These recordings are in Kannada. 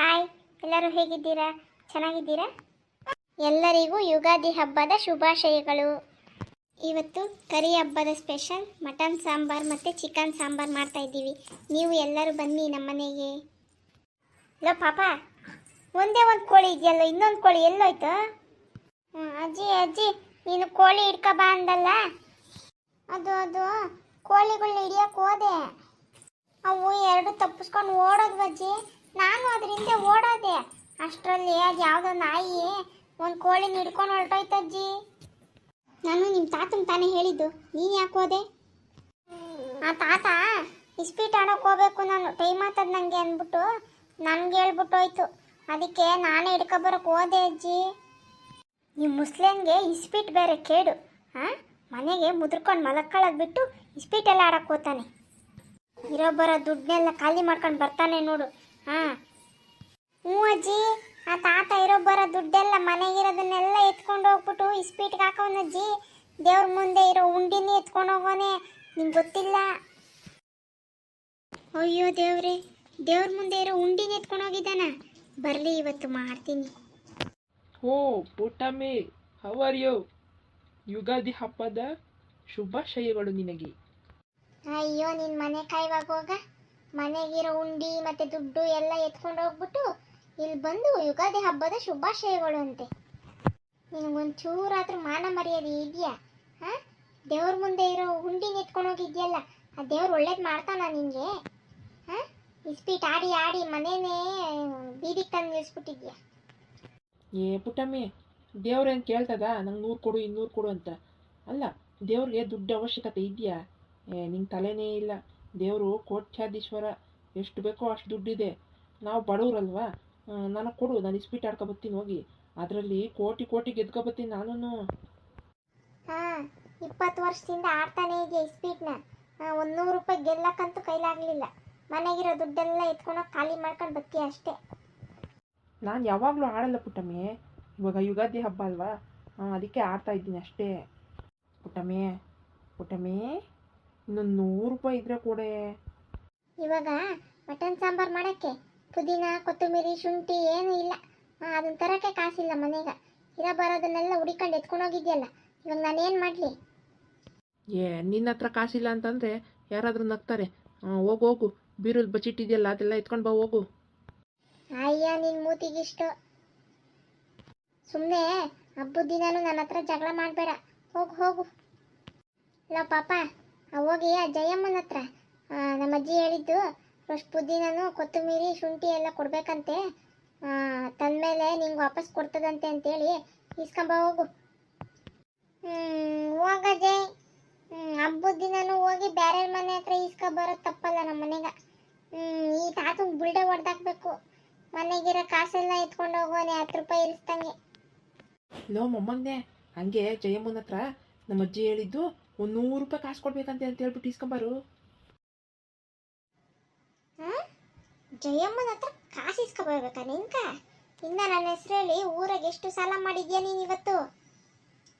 ಹಾಯ್, ಎಲ್ಲರೂ ಹೇಗಿದ್ದೀರಾ? ಚೆನ್ನಾಗಿದ್ದೀರಾ? ಎಲ್ಲರಿಗೂ ಯುಗಾದಿ ಹಬ್ಬದ ಶುಭಾಶಯಗಳು. ಇವತ್ತು ಕರಿ ಹಬ್ಬದ ಸ್ಪೆಷಲ್, ಮಟನ್ ಸಾಂಬಾರ್ ಮತ್ತು ಚಿಕನ್ ಸಾಂಬಾರ್ ಮಾಡ್ತಾ ಇದ್ದೀವಿ. ನೀವು ಎಲ್ಲರೂ ಬನ್ನಿ ನಮ್ಮನೆಗೆ ಲೋ, ಪಾಪ, ಒಂದೇ ಒಂದು ಕೋಳಿ ಇದೆಯಲ್ಲ, ಇನ್ನೊಂದು ಕೋಳಿ ಎಲ್ಲೋಯ್ತು? ಅಜ್ಜಿ ಅಜ್ಜಿ, ನೀನು ಕೋಳಿ ಹಿಡ್ಕೊ ಬಾ ಅಂದಲ್ಲ? ಅದು ಅದು ಕೋಳಿಗಳನ್ನ ಹಿಡಿಯೋಕೆ ಹೋದೆ. ಅವು ಎರಡು ತಪ್ಪಿಸ್ಕೊಂಡು ಓಡೋದು ಅಜ್ಜಿ. ನಾನು ಅದರಿಂದ ಓಡೋದೆ. ಅಷ್ಟರಲ್ಲಿ ಅದು ಯಾವುದೋ ನಾಯಿ, ಒಂದು ಕೋಳಿನ ಹಿಡ್ಕೊಂಡು ಹೊರಟೋಯ್ತಜ್ಜಿ. ನಾನು ನಿಮ್ಮ ತಾತನ ತಾನೇ ಹೇಳಿದ್ದು. ನೀನು ಯಾಕೆ ಹೋದೆ? ಆ ತಾತ ಇಸ್ಪೀಟ್ ಆಡೋಕೆ ಹೋಗ್ಬೇಕು ನಾನು. ಟೈಮ್ ಆಗ್ತದ ನನಗೆ ಅಂದ್ಬಿಟ್ಟು ನನಗೆ ಹೇಳ್ಬಿಟ್ಟೋಯ್ತು. ಅದಕ್ಕೆ ನಾನೇ ಹಿಡ್ಕೊಬರಕ್ಕೆ ಹೋದೆ ಅಜ್ಜಿ. ಈ ಮುಸ್ಲಿಮ್ಗೆ ಇಸ್ಪೀಟ್ ಬೇರೆ ಕೇಡು. ಹಾಂ ಮನೆಗೆ ಮುದ್ರಕೊಂಡು ಮಲಕ್ಕೊಳಗೆ ಬಿಟ್ಟು ಇಸ್ಪೀಟೆಲ್ಲ ಆಡೋಕೆ ಹೋಗ್ತಾನೆ ಇರೋ ಬರೋ ದುಡ್ಡನ್ನೆಲ್ಲ ಖಾಲಿ ಮಾಡ್ಕೊಂಡು ಬರ್ತಾನೆ ನೋಡು. ಹಾಂ. ಹ್ಞೂ ಅಜ್ಜಿ ಆ ತಾತ ಇರೋ ಬರೋ ದುಡ್ಡೆಲ್ಲ ಮನೆಗಿರೋದನ್ನೆಲ್ಲ ಎತ್ಕೊಂಡು ಹೋಗ್ಬಿಟ್ಟು ಇಸ್ಪೀಟ್ಗೆ ಹಾಕೋನಜ್ಜಿ ದೇವ್ರ ಮುಂದೆ ಇರೋ ಉಂಡಿನೇ ಎತ್ಕೊಂಡು ಹೋಗೋನೆ. ನಿಂಗೆ ಗೊತ್ತಿಲ್ಲ? ಅಯ್ಯೋ ದೇವ್ರೆ ದೇವ್ರ ಮುಂದೆ ಇರೋ ಉಂಡಿನ ಎತ್ಕೊಂಡು ಹೋಗಿದ್ದಾನ? ಬರಲಿ ಇವತ್ತು ಮಾಡ್ತೀನಿ. ಓ Puttammi how are you Yugadi ಹಬ್ಬದ ಶುಭಾಶಯಗಳು ನಿನಗೆ. ಅಯ್ಯೋ ನಿನ್ನ ಮನೆ ಕಾಯುವಾಗ ಹೋಗ. ಮನೆಗಿರೋ ಉಂಡಿ ಮತ್ತೆ ದುಡ್ಡು ಎಲ್ಲ ಎತ್ಕೊಂಡು ಹೋಗ್ಬಿಟ್ಟು ಇಲ್ಲಿ ಬಂದು ಯುಗಾದಿ ಹಬ್ಬದ ಶುಭಾಶಯಗಳು ಅಂತೆ ನಿನಗೊಂದು ಚೂರಾದ್ರೂ ಮಾನ ಮರ್ಯಾದೆ ಇದೆಯಾ? ಹಾಂ? ದೇವ್ರ ಮುಂದೆ ಇರೋ ಉಂಡಿನ ಎತ್ಕೊಂಡು ಹೋಗಿದ್ಯಲ್ಲ, ಆ ದೇವ್ರು ಒಳ್ಳೇದು ಮಾಡ್ತಾನ ನಿನಗೆ ಹಾಂ? ಇಸ್ಪೀಟ್ ಆಡಿ ಆಡಿ ಮನೇನೇ ಬೀದಿಗೆ ತಂದು ನಿಲ್ಲಿಸ್ಬಿಟ್ಟಿದ್ಯಾ ಏ ಪುಟ್ಟಮ್ಮಿ ದೇವ್ರೇನು ಕೇಳ್ತದ? ನಂಗೆ ನೂರು ಕೊಡು, ಇನ್ನೂರು ಕೊಡು ಅಂತ. ಅಲ್ಲ, ದೇವ್ರಿಗೆ ದುಡ್ಡು ಅವಶ್ಯಕತೆ ಇದೆಯಾ? ಏ, ನಿಂಗೆ ತಲೆನೇ ಇಲ್ಲ. ದೇವರು ಕೋಟ್ಯಾಧೀಶ್ವರ ಎಷ್ಟು ಬೇಕೋ ಅಷ್ಟು ದುಡ್ಡಿದೆ. ನಾವು ಬಡವರಲ್ವಾ? ನನಗೆ ಕೊಡು ನಾನು ಇಸ್ಪೀಟ್ ಆಡ್ಕೊಬತ್ತೀನಿ ಹೋಗಿ. ಅದರಲ್ಲಿ ಕೋಟಿ ಕೋಟಿ ಗೆದ್ಕೊಬತ್ತೀನಿ ನಾನು ಹಾಂ ಇಪ್ಪತ್ತು ವರ್ಷದಿಂದ ಆಡ್ತಾನೆ ಇದೆಯಾ ಇಸ್ಪೀಟ್ನ? ಒಂದು ನೂರು ರೂಪಾಯಿ ಗೆಲ್ಲಕ್ಕಂತೂ ಕೈಲಾಗಲಿಲ್ಲ. ಮನೆಗಿರೋ ದುಡ್ಡೆಲ್ಲ ಎತ್ಕೊಂಡು ಖಾಲಿ ಮಾಡ್ಕೊಂಡು ಬತ್ತಿ ಅಷ್ಟೇ. ನಾನು ಯಾವಾಗಲೂ ಆಡಲ್ಲ ಪುಟ್ಟಮ್ಮಿ. ಇವಾಗ ಯುಗಾದಿ ಹಬ್ಬ ಅಲ್ವಾ? ಅದಕ್ಕೆ ಆಡ್ತಾ ಇದ್ದೀನಿ ಅಷ್ಟೇ. ಪುಟ್ಟಮ್ಮಿ ಪುಟ್ಟಮ್ಮಿ. ಇನ್ನೊಂದು ನೂರು ರೂಪಾಯಿ ಇದ್ರೆ ಕೊಡೆ. ಇವಾಗ ಮಟನ್ ಸಾಂಬಾರು ಮಾಡೋಕ್ಕೆ ಪುದೀನ ಕೊತ್ತಂಬರಿ ಶುಂಠಿ ಏನೂ ಇಲ್ಲ. ಅದನ್ನ ತರೋಕ್ಕೆ ಕಾಸಿಲ್ಲ ಮನೆಗೆ. ಇರ ಬರೋದನ್ನೆಲ್ಲ ಹುಡಿಕೊಂಡು ಎತ್ಕೊಂಡು ಹೋಗಿದ್ಯಲ್ಲ ಇವಾಗ ನಾನೇನು ಮಾಡಲಿ? ಏ ನಿನ್ನ ಹತ್ರ ಕಾಸಿಲ್ಲ ಅಂತಂದರೆ ಯಾರಾದರೂ ನಗ್ತಾರೆ. ಹೋಗು ಹೋಗು. ಬೀರಲ್ಲಿ ಬಚ್ಚಿಟ್ಟಿದೆಯಲ್ಲ ಅದೆಲ್ಲ ಎತ್ಕೊಂಡು ಬಾ ಹೋಗು. ಅಯ್ಯ ನಿನ್ನ ಮೂತಿಗಿಷ್ಟು. ಸುಮ್ಮನೆ ಹಬ್ಬದ ದಿನಾನು ನನ್ನ ಹತ್ರ ಜಗಳ ಮಾಡಬೇಡ. ಹೋಗು ಹೋಗು. ಇಲ್ಲ ಪಾಪ. ಹೋಗಿ ಆ ಜಯಮ್ಮನ ಹತ್ರ. ನಮ್ಮ ಅಜ್ಜಿ ಹೇಳಿದ್ದು ಫಸ್ಟ್ ಪುದೀನನು ಕೊತ್ತಂಬರಿ, ಶುಂಠಿ ಎಲ್ಲ ಕೊಡ್ಬೇಕಂತೆ. ತಂದಮೇಲೆ ನಿಂಗೆ ವಾಪಸ್ ಕೊಡ್ತದಂತೆ ಅಂತೇಳಿ ಇಸ್ಕೊಂಬ ಹೋಗು. ಹೋಗ ಜೈ ಹಬ್ಬದ ದಿನಾನು ಹೋಗಿ ಬೇರೆ ಮನೆ ಹತ್ರ ಇಸ್ಕೊಬರೋದು ತಪ್ಪಲ್ಲ ನಮ್ಮ ಮನೆಗೆ. ಈ ತಾತನ ಬುಲ್ಡೆ ಹೊಡೆದಾಕ್ಬೇಕು. ಮನೆಗಿರೋ ಕಾಸೆಲ್ಲ ಎತ್ಕೊಂಡು ಹೋಗೋನೆ, ಹತ್ತು ರೂಪಾಯಿ ಇರಿಸ್ದಂಗೆ. ಲೋ ಮೊಮ್ಮಗನೆ, ಹಂಗೆ ಜಯಮ್ಮನ ಹತ್ರ ನಮ್ಮ ಅಜ್ಜಿ ಹೇಳಿದ್ದು ಒಂದು ನೂರು ರೂಪಾಯಿ ಕಾಸು ಕೊಡ್ಬೇಕಂತೆ ಅಂತ ಹೇಳ್ಬಿಟ್ಟು ಇಸ್ಕೊಂಬಾರು ಹಾಂ ಜಯಮ್ಮನ ಹತ್ರ ಕಾಸು ಇಸ್ಕೊಬರ್ಬೇಕಾ ನಿಂಕ ಇನ್ನ ನನ್ನ ಹೆಸರಲ್ಲಿ ಊರಾಗ ಎಷ್ಟು ಸಾಲ ಮಾಡಿದ್ಯಾ ನೀನು ಇವತ್ತು?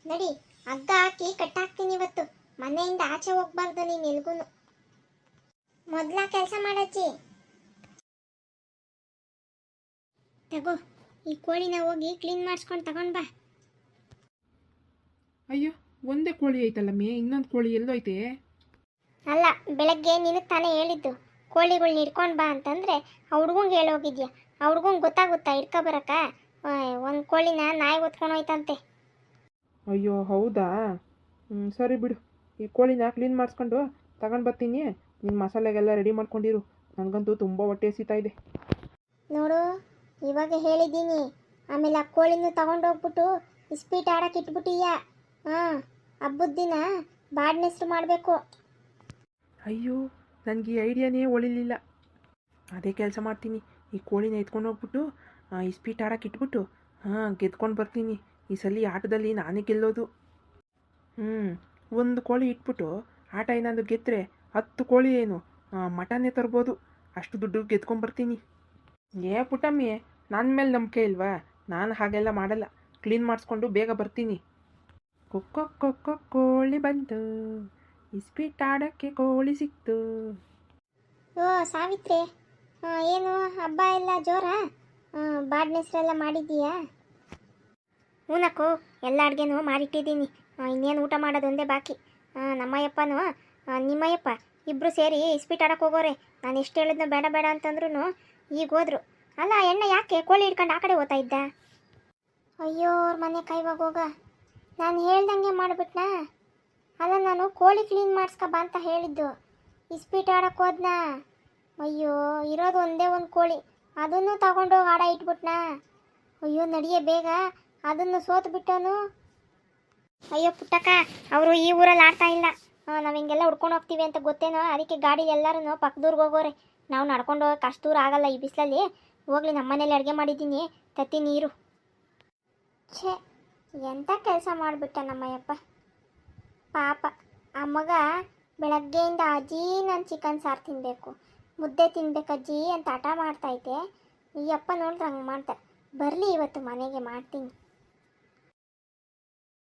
ನಡಿ ಹಗ್ಗ ಹಾಕಿ ಕಟ್ಟಾಕ್ತೀನಿ ಇವತ್ತು. ಮನೆಯಿಂದ ಆಚೆ ಹೋಗ್ಬಾರ್ದು ನೀನು ಎಲ್ಗೂ ಮೊದ್ಲ ಕೆಲಸ ಮಾಡಜ್ಜಿ ತಗೋ ಈ ಕೋಳಿನ ಹೋಗಿ ಕ್ಲೀನ್ ಮಾಡಿಸ್ಕೊಂಡು ತಗೊಂಡ್ ಬಾ. ಅಯ್ಯೋ ಒಂದೇ ಕೋಳಿ ಐತಲ್ಲ ಮೇ ಇನ್ನೊಂದು ಕೋಳಿ ಎಲ್ಲೋಯ್ತೆ ಅಲ್ಲ ಬೆಳಗ್ಗೆ ನಿನಗೆ ತಾನೇ ಹೇಳಿದ್ದು ಕೋಳಿಗಳ್ನ ಹಿಡ್ಕೊಂಡು ಬಾ ಅಂತಂದರೆ ಆ ಹುಡ್ಗಂಗೆ ಹೇಳೋಗಿದ್ಯಾ ಆ ಹುಡ್ಗಂಗೆ ಗೊತ್ತಾಗುತ್ತಾ ಇಟ್ಕೊಬರಕ್ಕ ಒಂದು ಕೋಳಿನ ನಾಯಿ ಹೊತ್ಕೊಂಡು ಹೋಯ್ತಂತೆ. ಅಯ್ಯೋ ಹೌದಾ? ಹ್ಞೂ ಸರಿ ಬಿಡು. ಈ ಕೋಳಿನ ಕ್ಲೀನ್ ಮಾಡಿಸ್ಕೊಂಡು ತಗೊಂಡು ಬರ್ತೀನಿ. ನಿನ್ನ ಮಸಾಲೆಗೆಲ್ಲ ರೆಡಿ ಮಾಡ್ಕೊಂಡಿರು. ನನಗಂತೂ ತುಂಬ ಹೊಟ್ಟೆ ಸೀತಾ ಇದೆ. ನೋಡು ಇವಾಗ ಹೇಳಿದ್ದೀನಿ. ಆಮೇಲೆ ಆ ಕೋಳಿನೂ ತಗೊಂಡೋಗ್ಬಿಟ್ಟು ಇಸ್ಪೀಟ್ ಆಡಕ್ಕೆ ಇಟ್ಬಿಟ್ಟೀಯ? ಹಾಂ, ಹಬ್ಬದ ದಿನ ಮಾಡಬೇಕು. ಅಯ್ಯೋ, ನನಗೆ ಈ ಐಡಿಯಾನೇ ಒಳಿಲಿಲ್ಲ. ಅದೇ ಕೆಲಸ ಮಾಡ್ತೀನಿ. ಈ ಕೋಳಿನ ಎತ್ಕೊಂಡು ಹೋಗ್ಬಿಟ್ಟು ಇಸ್ಪೀಟ್ ಆಡಕ್ಕೆ ಇಟ್ಬಿಟ್ಟು, ಹಾಂ, ಗೆದ್ಕೊಂಡು ಬರ್ತೀನಿ. ಈ ಸಲ ಆಟದಲ್ಲಿ ನಾನೇ ಗೆಲ್ಲೋದು. ಹ್ಞೂ ಒಂದು ಕೋಳಿ ಇಟ್ಬಿಟ್ಟು, ಆಟ ಏನಾದರೂ ಗೆದ್ದರೆ ಹತ್ತು ಕೋಳಿ ಏನು ಮಟನ್ನೇ ತರ್ಬೋದು. ಅಷ್ಟು ದುಡ್ಡು ಗೆದ್ಕೊಂಡು ಬರ್ತೀನಿ. ಏ, ಪುಟ್ಟಮ್ಮಿ ನನ್ನ ಮೇಲೆ ನಂಬಿಕೆ ಇಲ್ವಾ? ನಾನು ಹಾಗೆಲ್ಲ ಮಾಡಲ್ಲ. ಕ್ಲೀನ್ ಮಾಡಿಸ್ಕೊಂಡು ಬೇಗ ಬರ್ತೀನಿ. ಕೊಕ್ಕೊ ಕೊಕ್ಕೊ ಕೋಳಿ ಬಂತು ಇಸ್ಪೀಟ್ ಆಡೋಕ್ಕೆ ಕೋಳಿ ಸಿಕ್ತು ಓ ಸಾವಿತ್ರಿ ಏನು ಹಬ್ಬ ಎಲ್ಲ ಜೋರ ಬಾಡ್ನೆಸ್ರೆಲ್ಲ ಮಾಡಿದ್ದೀಯಾ ಹೂನಕ್ಕು ಎಲ್ಲ ಅಡುಗೆನೂ ಮಾಡಿಟ್ಟಿದ್ದೀನಿ ಇನ್ನೇನು ಊಟ ಮಾಡೋದು ಒಂದೇ ಬಾಕಿ ನಮ್ಮಯ್ಯಪ್ಪನೂ ಆ, ನಿಮ್ಮಯ್ಯಪ್ಪ ಇಬ್ಬರು ಸೇರಿ ಇಸ್ಪೀಟ್ ಆಡಕ್ಕೆ ಹೋಗೋರೆ ನಾನು ಎಷ್ಟು ಹೇಳಿದ್ನೋ ಬೇಡ ಬೇಡ ಅಂತಂದ್ರೂ ಈಗ ಹೋದ್ರು ಅಲ್ಲ ಎಣ್ಣೆ ಯಾಕೆ ಕೋಳಿ ಹಿಡ್ಕೊಂಡು ಆ ಕಡೆ ಹೋಗ್ತಾ ಇದ್ದ ಅಯ್ಯೋ ಅವ್ರ ಮನೆ ಕೈವಾಗ ಹೋಗ ನಾನು ಹೇಳ್ದಂಗೆ ಮಾಡ್ಬಿಟ್ನಾ? ಅಲ್ಲ, ನಾನು ಕೋಳಿ ಕ್ಲೀನ್ ಮಾಡಿಸ್ಕೊ ಬಾ ಅಂತ ಹೇಳಿದ್ದು. ಇಸ್ಪೀಟ್ ಆಡಕ್ಕೆ ಹೋದ್ನಾ? ಅಯ್ಯೋ, ಇರೋದು ಒಂದೇ ಒಂದು ಕೋಳಿ. ಅದನ್ನು ತಗೊಂಡೋಗಿ ಆಡ ಇಟ್ಬಿಟ್ನಾ? ಅಯ್ಯೋ, ನಡಿಯೇ ಬೇಗ. ಅದನ್ನು ಸೋತು ಬಿಟ್ಟವನು ಅಯ್ಯೋ, ಪುಟ್ಟಕ್ಕ, ಅವರು ಈ ಊರಲ್ಲಿ ಆಡ್ತಾ ಇಲ್ಲ. ನಾವು ಹಿಂಗೆಲ್ಲ ಹುಡ್ಕೊಂಡು ಹೋಗ್ತೀವಿ ಅಂತ ಗೊತ್ತೇನೋ? ಅದಕ್ಕೆ ಗಾಡಿ ಎಲ್ಲರೂ ಪಕ್ಕದೂರ್ಗೆ ಹೋಗೋರೆ. ನಾವು ನಡ್ಕೊಂಡು ಹೋಗಕ್ಕೆ ಅಷ್ಟು ದೂರ ಆಗಲ್ಲ ಈ ಬಿಸಿಲಲ್ಲಿ. ಹೋಗ್ಲಿ ನಮ್ಮ ಮನೇಲಿ ಅಡುಗೆ ಮಾಡಿದ್ದೀನಿ. ತತ್ತಿ ನೀರು. ಛೇ ಎಂಥ ಕೆಲಸ ಮಾಡಿಬಿಟ್ಟ ನಮ್ಮಯ್ಯಪ್ಪ? ಪಾಪ. ಆ ಮಗ ಬೆಳಗ್ಗೆಯಿಂದ ಅಜ್ಜಿ ನಾನು ಚಿಕನ್ ಸಾರು ತಿನ್ನಬೇಕು ಮುದ್ದೆ ತಿನ್ಬೇಕು ಅಜ್ಜಿ ಅಂತ ಹಠ ಮಾಡ್ತೈತೆ ಈ ಅಪ್ಪ ನೋಡಿದ್ರೆ ಹಂಗೆ ಮಾಡ್ತಾರೆ. ಬರಲಿ ಇವತ್ತು ಮನೆಗೆ ಮಾಡ್ತೀನಿ.